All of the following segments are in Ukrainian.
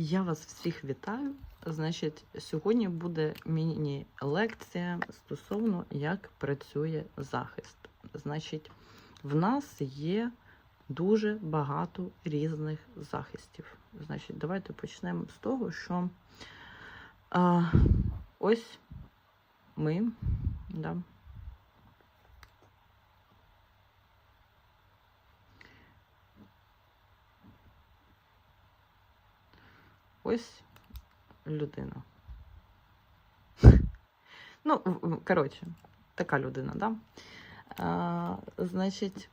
Я вас всіх вітаю. Значить, сьогодні буде міні-лекція стосовно як працює захист. Значить, в нас є дуже багато різних захистів. Значить, давайте почнемо з того, що а, ось ми. Да, ось людина. Ну, коротше, така людина, да? А, значить,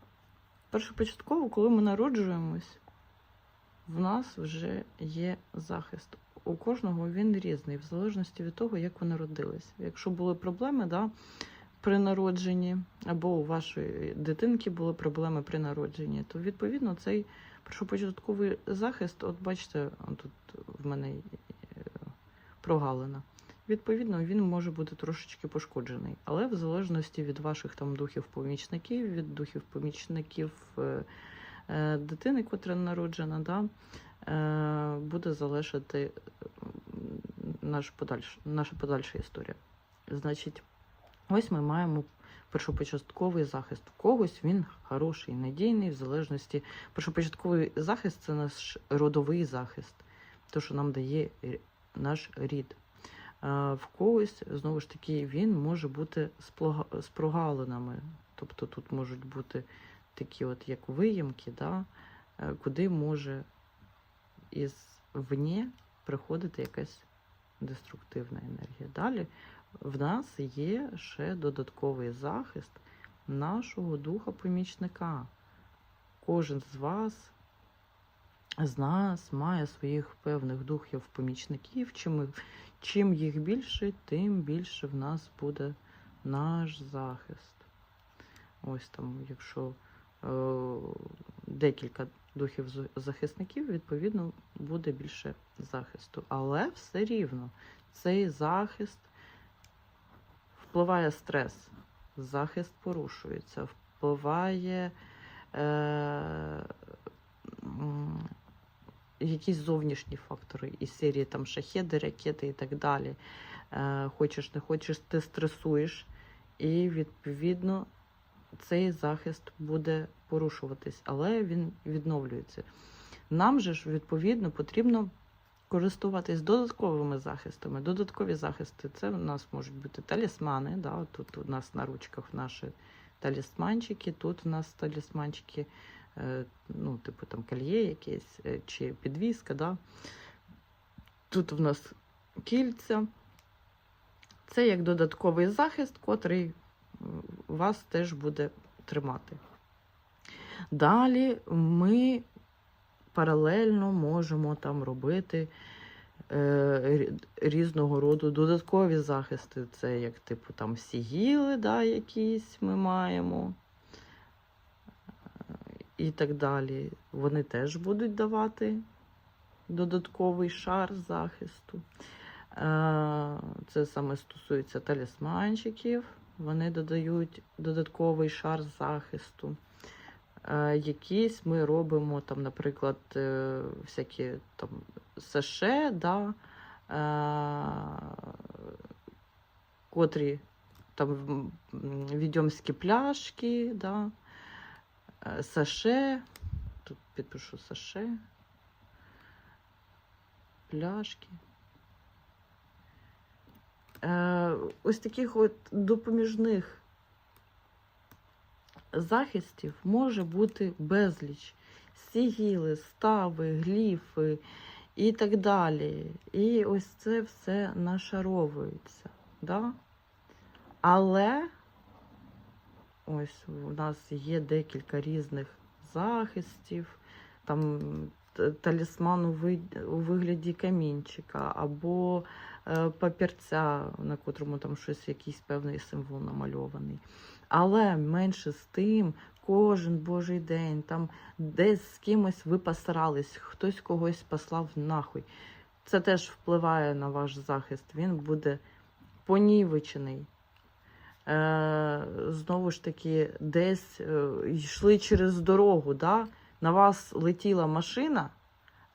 першопочатково, коли ми народжуємось, в нас вже є захист. У кожного він різний, в залежності від того, як ви народились. Якщо були проблеми, да, при народженні, або у вашої дитинки були проблеми при народженні, то відповідно цей першопочатковий захист, от бачите, тут в мене е, прогалина. Відповідно, він може бути трошечки пошкоджений, але в залежності від ваших там духів-помічників, від духів-помічників е, е, дитини, котра народжена, да, буде залежати наш подальш, наша подальша історія. Значить, ось ми маємо першопочатковий захист. У когось він хороший, надійний, в залежності. Першопочатковий захист це наш родовий захист, то, що нам дає наш рід. В когось, знову ж таки, він може бути з прогалинами. Тобто тут можуть бути такі, от як виємки, да, е, куди може із вні приходити якась деструктивна енергія. Далі в нас є ще додатковий захист нашого духа-помічника. Кожен з вас, з нас має своїх певних духів-помічників. Чим, чим їх більше, тим більше в нас буде наш захист. Ось там, якщо е, декілька духів захисників, відповідно, буде більше захисту. Але все рівно цей захист впливає стрес, захист порушується, впливає е, якісь зовнішні фактори із серії там шахеди, ракети і так далі. Е, хочеш, не хочеш, ти стресуєш, і відповідно цей захист буде порушуватись, але він відновлюється. Нам же ж відповідно потрібно користуватись додатковими захистами. Додаткові захисти це у нас можуть бути талісмани. Да? Тут у нас на ручках наші талісманчики, тут у нас талісманчики, е, ну, типу там кольє якесь е, чи підвіска. Да? Тут в нас кільця. Це як додатковий захист, котрий м, вас теж буде тримати. Далі ми паралельно можемо там робити е, різного роду додаткові захисти. Це як типу там сігіли, да, якісь ми маємо. е, І так далі. Вони теж будуть давати додатковий шар захисту. Е, Це саме стосується талісманчиків. Вони додають додатковий шар захисту. Якісь ми робимо, там, наприклад, е, всякі там саше, да, е, котрі там відьомські пляшки, да, е, саше, тут підпишу саше, пляшки. Ось таких от допоміжних захистів може бути безліч. Сігіли, стави, гліфи і так далі. І ось це все нашаровується. Да? Але ось у нас є декілька різних захистів, там талісман у вигляді камінчика, або е, папірця, на котрому там щось, якийсь певний символ намальований. Але менше з тим, кожен божий день, там десь з кимось ви посрались, хтось когось послав нахуй. Це теж впливає на ваш захист. Він буде понівечений. Е, знову ж таки, десь е, йшли через дорогу, да? на вас летіла машина,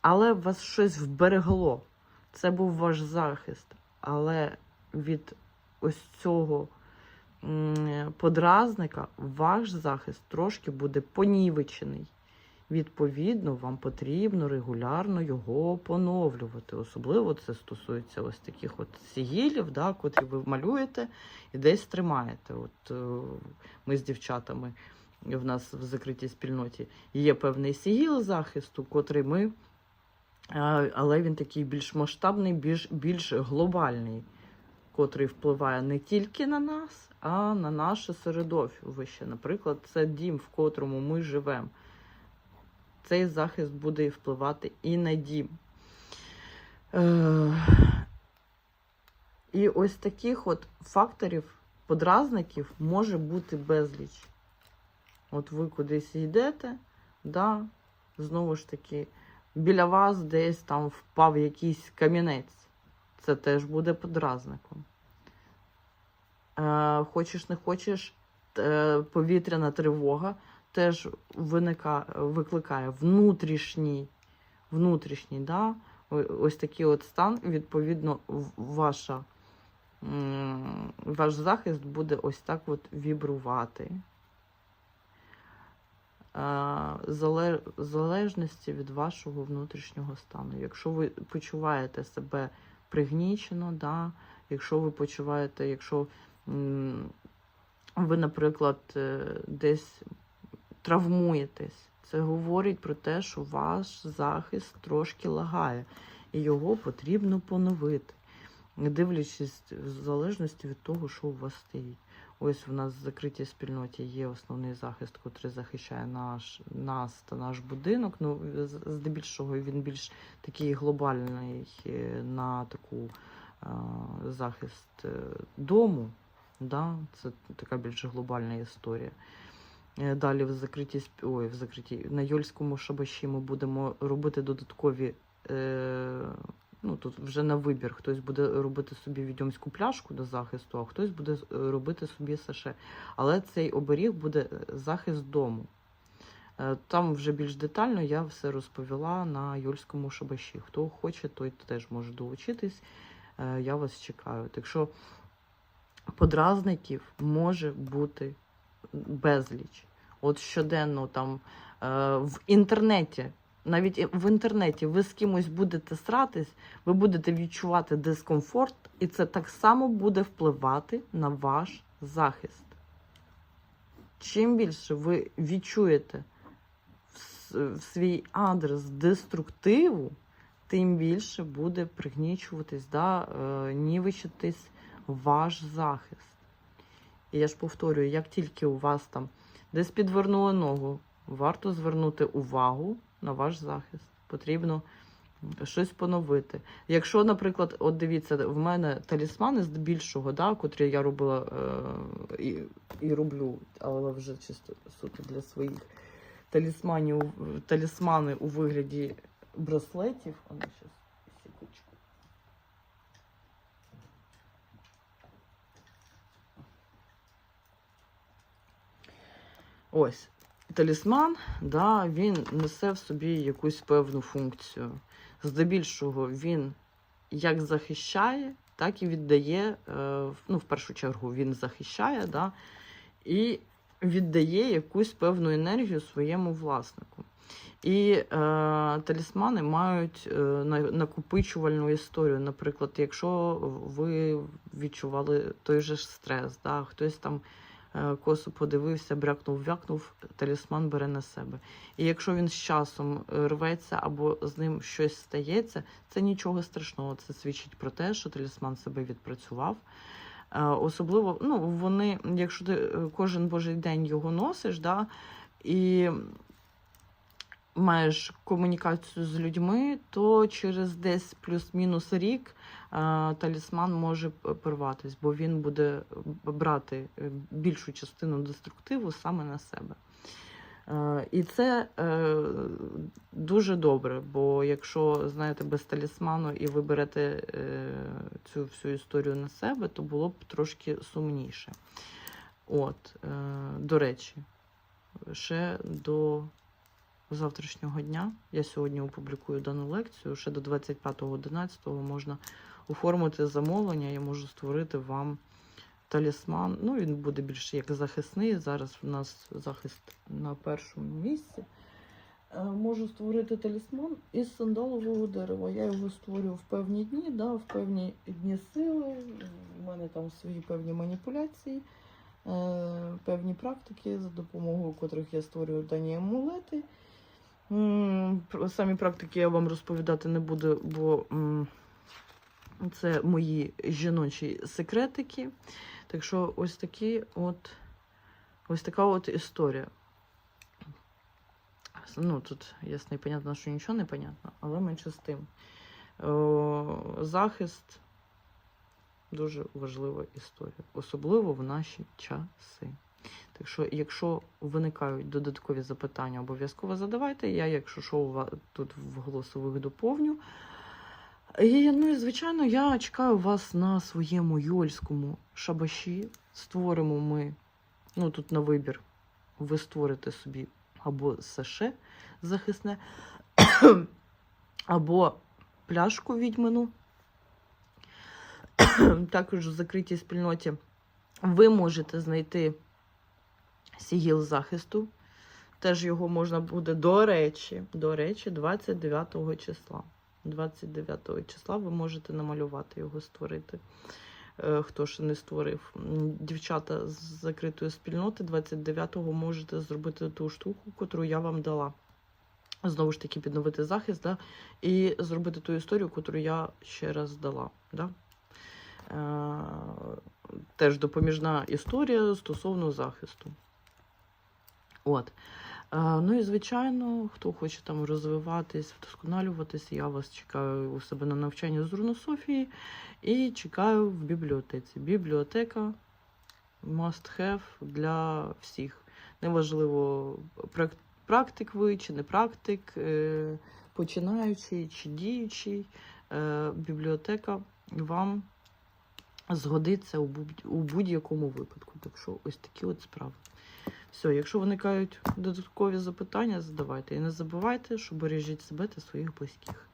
але вас щось вберегло. Це був ваш захист. Але від ось цього подразника ваш захист трошки буде понівечений. Відповідно, вам потрібно регулярно його поновлювати. Особливо це стосується ось таких от сігілів, да, котрі ви малюєте і десь тримаєте. От е, ми з дівчатами в нас в закритій спільноті є певний сігіл захисту, котрий ми, е, але він такий більш масштабний, більш, більш глобальний, котрий впливає не тільки на нас, а на наше середовище. Наприклад, це дім, в котрому ми живемо. Цей захист буде впливати і на дім. Е, і ось таких от факторів, подразників може бути безліч. От ви кудись йдете, да, знову ж таки, біля вас десь там впав якийсь камінець. Це теж буде подразником. Е, хочеш, не хочеш, е, повітряна тривога теж виника, викликає внутрішній, внутрішній, да, ось такий от стан, відповідно, ваша, ваш захист буде ось так от вібрувати. Е, залежності від вашого внутрішнього стану. Якщо ви почуваєте себе пригнічено, да, якщо ви почуваєте, якщо ви, наприклад, е, десь травмуєтесь, це говорить про те, що ваш захист трошки лагає, і його потрібно поновити, дивлячись в залежності від того, що у вас стоїть. Ось у нас в закритій спільноті є основний захист, який захищає наш, нас та наш будинок. Ну, здебільшого він більш такий глобальний е, на таку е, захист е, дому. Да? Це така більш глобальна історія. Е, Далі в закритій ой, в закритій на Йольському шабаші ми будемо робити додаткові. Е, ну тут вже на вибір. Хтось буде робити собі відьомську пляшку до захисту, а хтось буде е, робити собі саше. Але цей оберіг буде е, захист дому. Е, Там вже більш детально я все розповіла на Юльському шабаші. Хто хоче, той теж може долучитись. Я вас чекаю. Так що подразників може бути безліч. От щоденно там в інтернеті, навіть в інтернеті ви з кимось будете сратись, ви будете відчувати дискомфорт, і це так само буде впливати на ваш захист. Чим більше ви відчуєте в, свій адрес деструктиву, тим більше буде пригнічуватись, да, е, ваш захист. І я ж повторюю, як тільки у вас там десь підвернули ногу, варто звернути увагу на ваш захист. Потрібно щось поновити. Якщо, наприклад, от дивіться, в мене талісмани здебільшого, да, котрі я робила е, і, і роблю, але вже чисто суто для своїх талісманів, талісмани у вигляді браслетів. А ну, щас, секундочку. Ось. Талісман, да, він несе в собі якусь певну функцію. Здебільшого він як захищає, так і віддає. е, Ну, в першу чергу, він захищає, да, і віддає якусь певну енергію своєму власнику. І е, талісмани мають е, накопичувальну історію. Наприклад, якщо ви відчували той же стрес, да, хтось там косо подивився, брякнув, вякнув, талісман бере на себе. І якщо він з часом е, рветься або з ним щось стається, це нічого страшного. Це свідчить про те, що талісман себе відпрацював. Е, Особливо, ну, вони, якщо ти е, кожен божий день його носиш, да, і маєш комунікацію з людьми, то через десь плюс-мінус рік е, талісман може п- порватись, бо він буде брати е, більшу частину деструктиву саме на себе. Е, І це е, дуже добре, бо якщо знаєте без талісману і ви берете цю всю історію на себе, то було б трошки сумніше. От, до речі, ще до завтрашнього дня. Я сьогодні опублікую дану лекцію. Ще до 25.11 можна оформити замовлення. Я можу створити вам талісман. Ну, він буде більш як захисний. Зараз в нас захист на першому місці. Е, Можу створити талісман із сандалового дерева. Я його створю в певні дні, да, в певні дні сили. У мене там свої певні маніпуляції, е, певні практики, за допомогою котрих я створюю дані амулети. Самі практики я вам розповідати не буду, бо це мої жіночі секретики. Так що ось такі от ось така от історія. Ну, тут ясно і понятно, що нічого не понятно, але менше з тим. О, захист дуже важлива історія, особливо в наші часи. Так що, якщо виникають додаткові запитання, обов'язково задавайте. Я, якщо що, тут в голосових доповню. І, ну і звичайно, я чекаю вас на своєму йольському шабаші. Створимо ми, ну тут на вибір, ви створите собі або саше захисне, або пляшку відьмину. Також в закритій спільноті ви можете знайти сігіл захисту. Теж його можна буде, до речі, до речі, 29 числа. 29 числа ви можете намалювати його, створити. Е, Хто ще не створив. Дівчата з закритої спільноти 29-го можете зробити ту штуку, котру я вам дала. Знову ж таки, підновити захист, да? і зробити ту історію, котру я ще раз дала. Да? Е, Теж допоміжна історія стосовно захисту. От. Е, Ну і звичайно, хто хоче там розвиватись, вдосконалюватись, я вас чекаю у себе на навчання з рунософії і чекаю в бібліотеці. Бібліотека must have для всіх. Неважливо, прак- практик ви чи не практик, е, починаючий чи діючий. е, Бібліотека вам згодиться у будь-якому випадку. Так що ось такі от справи. Все, якщо виникають додаткові запитання, задавайте. І не забувайте, що бережіть себе та своїх близьких.